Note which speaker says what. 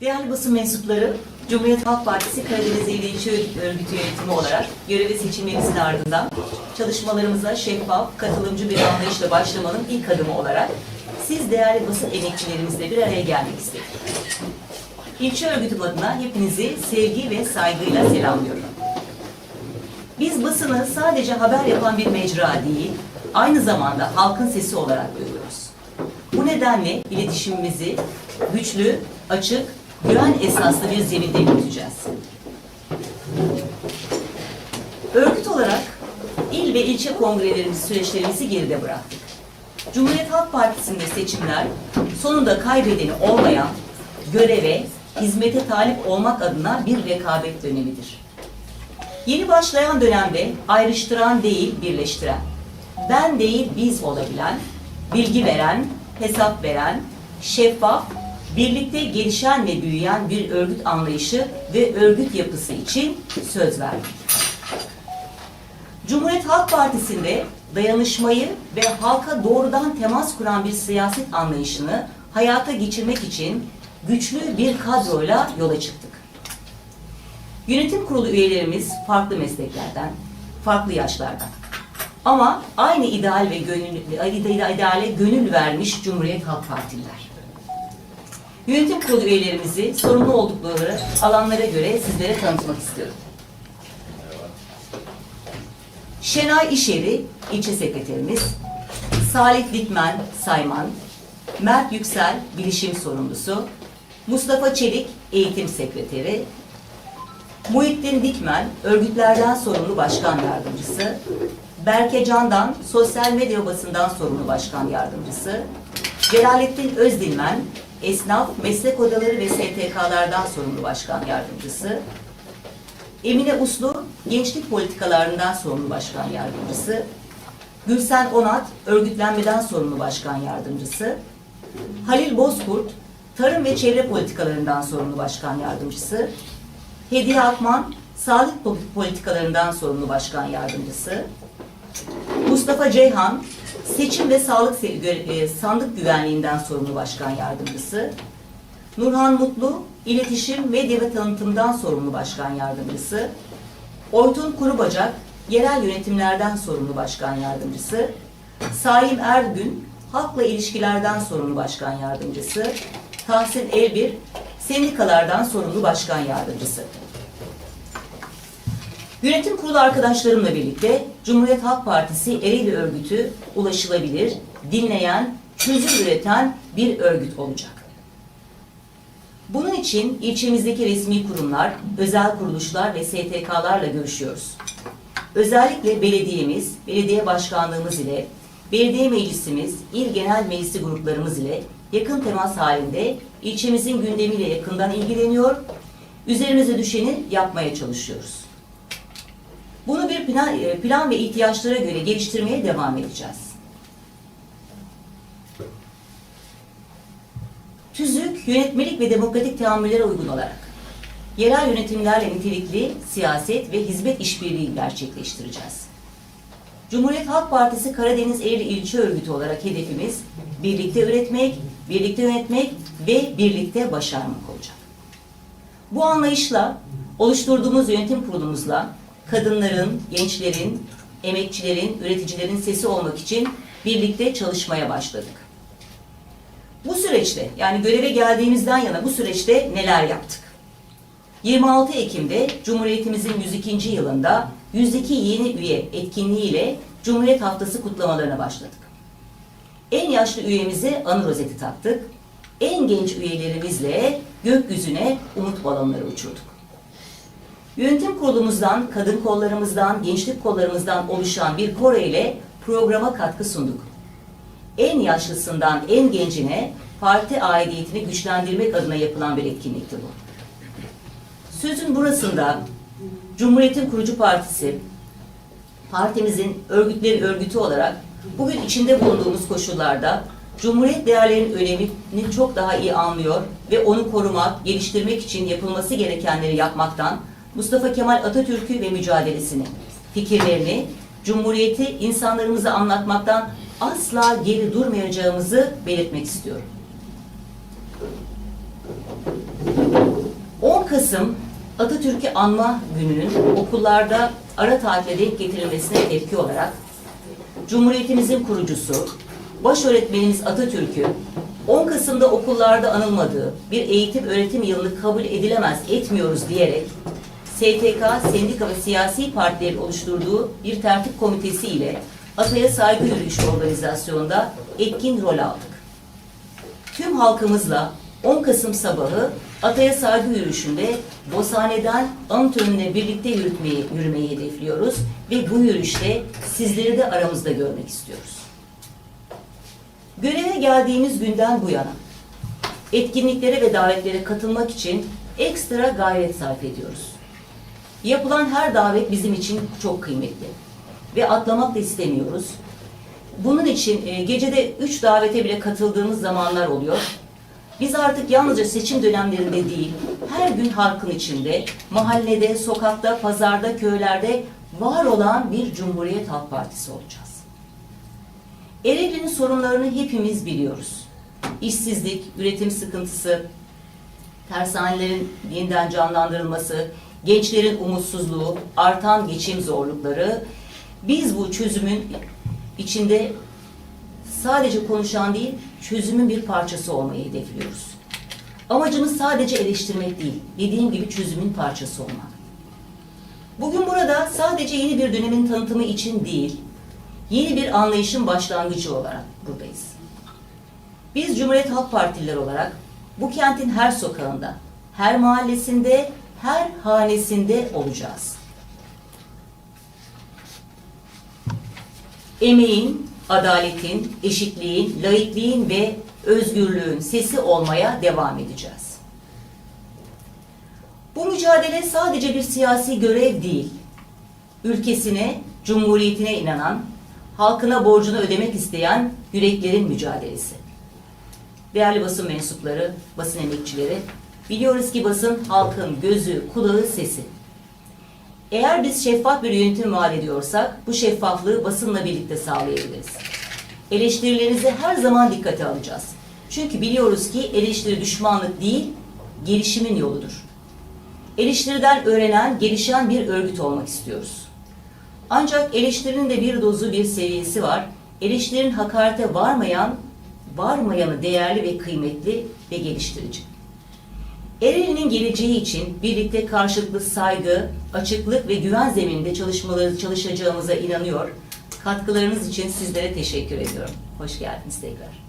Speaker 1: Değerli basın mensupları, Cumhuriyet Halk Partisi Karadeniz İl İlçe Örgütü yönetimi olarak göreve seçilmemizin ardından çalışmalarımıza şeffaf, katılımcı bir anlayışla başlamanın ilk adımı olarak siz değerli basın emekçilerimizle bir araya gelmek istedik. İlçe örgütüm adına hepinizi sevgi ve saygıyla selamlıyorum. Biz basını sadece haber yapan bir mecra değil, aynı zamanda halkın sesi olarak görüyoruz. Bu nedenle iletişimimizi güçlü, açık, güven esaslı bir zeminde yürüteceğiz. Örgüt olarak il ve ilçe kongrelerimiz süreçlerimizi geride bıraktık. Cumhuriyet Halk Partisi'nde seçimler sonunda kaybedeni olmayan, göreve, hizmete talip olmak adına bir rekabet dönemidir. Yeni başlayan dönemde ayrıştıran değil birleştiren, ben değil biz olabilen, bilgi veren, hesap veren, şeffaf, birlikte gelişen ve büyüyen bir örgüt anlayışı ve örgüt yapısı için söz verdik. Cumhuriyet Halk Partisi'nde dayanışmayı ve halka doğrudan temas kuran bir siyaset anlayışını hayata geçirmek için güçlü bir kadroyla yola çıktık. Yönetim kurulu üyelerimiz farklı mesleklerden, farklı yaşlardan. Ama aynı ideal ve gönül, ideale gönül vermiş Cumhuriyet Halk Partililer. Yönetim kurulu üyelerimizi sorumlu oldukları alanlara göre sizlere tanıtmak istiyorum. Şenay İşeri, ilçe sekreterimiz, Salih Dikmen, Sayman, Mert Yüksel, bilişim sorumlusu, Mustafa Çelik, eğitim sekreteri, Muhittin Dikmen, örgütlerden sorumlu başkan yardımcısı, Berke Candan, sosyal medya basından sorumlu başkan yardımcısı, Celalettin Özdilmen, esnaf, meslek odaları ve STK'lardan sorumlu başkan yardımcısı, Emine Uslu, gençlik politikalarından sorumlu başkan yardımcısı, Gülsen Onat, örgütlenmeden sorumlu başkan yardımcısı, Halil Bozkurt, tarım ve çevre politikalarından sorumlu başkan yardımcısı, Hediye Akman, sağlık politikalarından sorumlu başkan yardımcısı, Mustafa Ceyhan, seçim ve sağlık e, sandık güvenliğinden sorumlu başkan yardımcısı, Nurhan Mutlu, iletişim, medya ve tanıtımdan sorumlu başkan yardımcısı, Oytun Kurubacak, yerel yönetimlerden sorumlu başkan yardımcısı, Saim Ergün, halkla ilişkilerden sorumlu başkan yardımcısı, Tahsin Elbir, sendikalardan sorumlu başkan yardımcısı. Yönetim kurulu arkadaşlarımla birlikte Cumhuriyet Halk Partisi Ereğli Örgütü ulaşılabilir, dinleyen, çözüm üreten bir örgüt olacak. Bunun için ilçemizdeki resmi kurumlar, özel kuruluşlar ve STK'larla görüşüyoruz. Özellikle belediyemiz, belediye başkanlığımız ile, belediye meclisimiz, il genel meclisi gruplarımız ile yakın temas halinde ilçemizin gündemiyle yakından ilgileniyor, üzerimize düşeni yapmaya çalışıyoruz. Bunu bir plan, plan ve ihtiyaçlara göre geliştirmeye devam edeceğiz. TÜZÜK yönetmelik ve demokratik teamüllere uygun olarak yerel yönetimlerle nitelikli siyaset ve hizmet işbirliği gerçekleştireceğiz. Cumhuriyet Halk Partisi Karadeniz Eğri İlçe Örgütü olarak hedefimiz birlikte üretmek, birlikte yönetmek ve birlikte başarmak olacak. Bu anlayışla oluşturduğumuz yönetim kurulumuzla kadınların, gençlerin, emekçilerin, üreticilerin sesi olmak için birlikte çalışmaya başladık. Bu süreçte yani göreve geldiğimizden yana bu süreçte neler yaptık? 26 Ekim'de Cumhuriyetimizin 102. yılında 102 yeni üye etkinliğiyle Cumhuriyet Haftası kutlamalarına başladık. En yaşlı üyemize anı rozeti taktık. En genç üyelerimizle gökyüzüne umut balonları uçurduk. Yönetim kurulumuzdan, kadın kollarımızdan, gençlik kollarımızdan oluşan bir kore ile programa katkı sunduk. En yaşlısından en gencine parti aidiyetini güçlendirmek adına yapılan bir etkinlikti bu. Sözün burasında Cumhuriyet'in kurucu partisi, partimizin örgütleri örgütü olarak bugün içinde bulunduğumuz koşullarda Cumhuriyet değerlerinin önemini çok daha iyi anlıyor ve onu korumak, geliştirmek için yapılması gerekenleri yapmaktan Mustafa Kemal Atatürk'ü ve mücadelesini, fikirlerini, Cumhuriyeti insanlarımıza anlatmaktan asla geri durmayacağımızı belirtmek istiyorum. Kasım Atatürk'ü anma gününün okullarda ara tatile denk getirilmesine tepki olarak Cumhuriyetimizin kurucusu, baş öğretmenimiz Atatürk'ü 10 Kasım'da okullarda anılmadığı bir eğitim öğretim yılını kabul edilemez etmiyoruz diyerek STK, sendika ve siyasi partilerin oluşturduğu bir tertip komitesi ile Ataya Saygı Yürüyüşü organizasyonda etkin rol aldık. Tüm halkımızla 10 Kasım sabahı Ataya Saygı Yürüyüşü'nde Boshane'den anıt önüne birlikte yürütmeyi, yürümeyi hedefliyoruz ve bu yürüyüşte sizleri de aramızda görmek istiyoruz. Göreve geldiğimiz günden bu yana etkinliklere ve davetlere katılmak için ekstra gayret sarf ediyoruz. Yapılan her davet bizim için çok kıymetli ve atlamak da istemiyoruz. Bunun için e, gecede üç davete bile katıldığımız zamanlar oluyor. Biz artık yalnızca seçim dönemlerinde değil, her gün halkın içinde, mahallede, sokakta, pazarda, köylerde var olan bir Cumhuriyet Halk Partisi olacağız. Ereğli'nin sorunlarını hepimiz biliyoruz. İşsizlik, üretim sıkıntısı, tersanelerin yeniden canlandırılması, gençlerin umutsuzluğu, artan geçim zorlukları. Biz bu çözümün içinde sadece konuşan değil, çözümün bir parçası olmayı hedefliyoruz. Amacımız sadece eleştirmek değil, dediğim gibi çözümün parçası olmak. Bugün burada sadece yeni bir dönemin tanıtımı için değil, yeni bir anlayışın başlangıcı olarak buradayız. Biz Cumhuriyet Halk Partililer olarak bu kentin her sokağında, her mahallesinde, her hanesinde olacağız. Emeğin, adaletin, eşitliğin, laikliğin ve özgürlüğün sesi olmaya devam edeceğiz. Bu mücadele sadece bir siyasi görev değil, ülkesine, cumhuriyetine inanan, halkına borcunu ödemek isteyen yüreklerin mücadelesi. Değerli basın mensupları, basın emekçileri, biliyoruz ki basın halkın gözü, kulağı, sesi. Eğer biz şeffaf bir yönetim vaat ediyorsak, bu şeffaflığı basınla birlikte sağlayabiliriz. Eleştirilerinizi her zaman dikkate alacağız. Çünkü biliyoruz ki eleştiri düşmanlık değil, gelişimin yoludur. Eleştiriden öğrenen, gelişen bir örgüt olmak istiyoruz. Ancak eleştirinin de bir dozu, bir seviyesi var. Eleştirinin hakarete varmayan, varmayanı değerli ve kıymetli ve geliştirici. Ereğli'nin geleceği için birlikte karşılıklı saygı, açıklık ve güven zemininde çalışmaları çalışacağımıza inanıyor. Katkılarınız için sizlere teşekkür ediyorum. Hoş geldiniz tekrar.